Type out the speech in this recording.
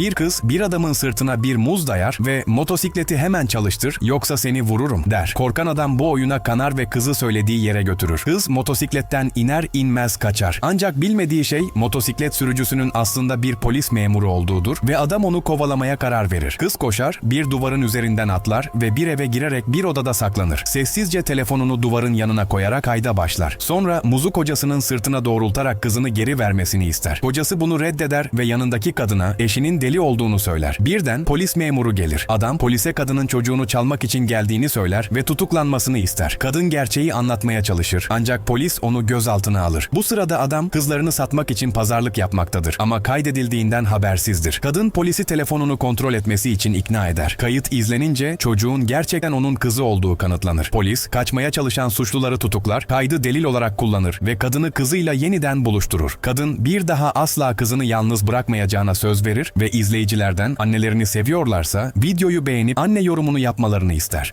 Bir kız bir adamın sırtına bir muz dayar ve motosikleti hemen çalıştır yoksa seni vururum der. Korkan adam bu oyuna kanar ve kızı söylediği yere götürür. Kız motosikletten iner inmez kaçar. Ancak bilmediği şey motosiklet sürücüsünün aslında bir polis memuru olduğudur ve adam onu kovalamaya karar verir. Kız koşar, bir duvarın üzerinden atlar ve bir eve girerek bir odada saklanır. Sessizce telefonunu duvarın yanına koyarak kayda başlar. Sonra muzu kocasının sırtına doğrultarak kızını geri vermesini ister. Kocası bunu reddeder ve yanındaki kadına eşinin deli olduğunu söyler. Birden polis memuru gelir. Adam polise kadının çocuğunu çalmak için geldiğini söyler ve tutuklanmasını ister. Kadın gerçeği anlatmaya çalışır. Ancak polis onu gözaltına alır. Bu sırada adam kızlarını satmak için pazarlık yapmaktadır ama kaydedildiğinden habersizdir. Kadın polisi telefonunu kontrol etmesi için ikna eder. Kayıt izlenince çocuğun gerçekten onun kızı olduğu kanıtlanır. Polis kaçmaya çalışan suçluları tutuklar, kaydı delil olarak kullanır ve kadını kızıyla yeniden buluşturur. Kadın bir daha asla kızını yalnız bırakmayacağına söz verir ve izleyicilerden annelerini seviyorlarsa videoyu beğenip anne yorumunu yapmalarını ister.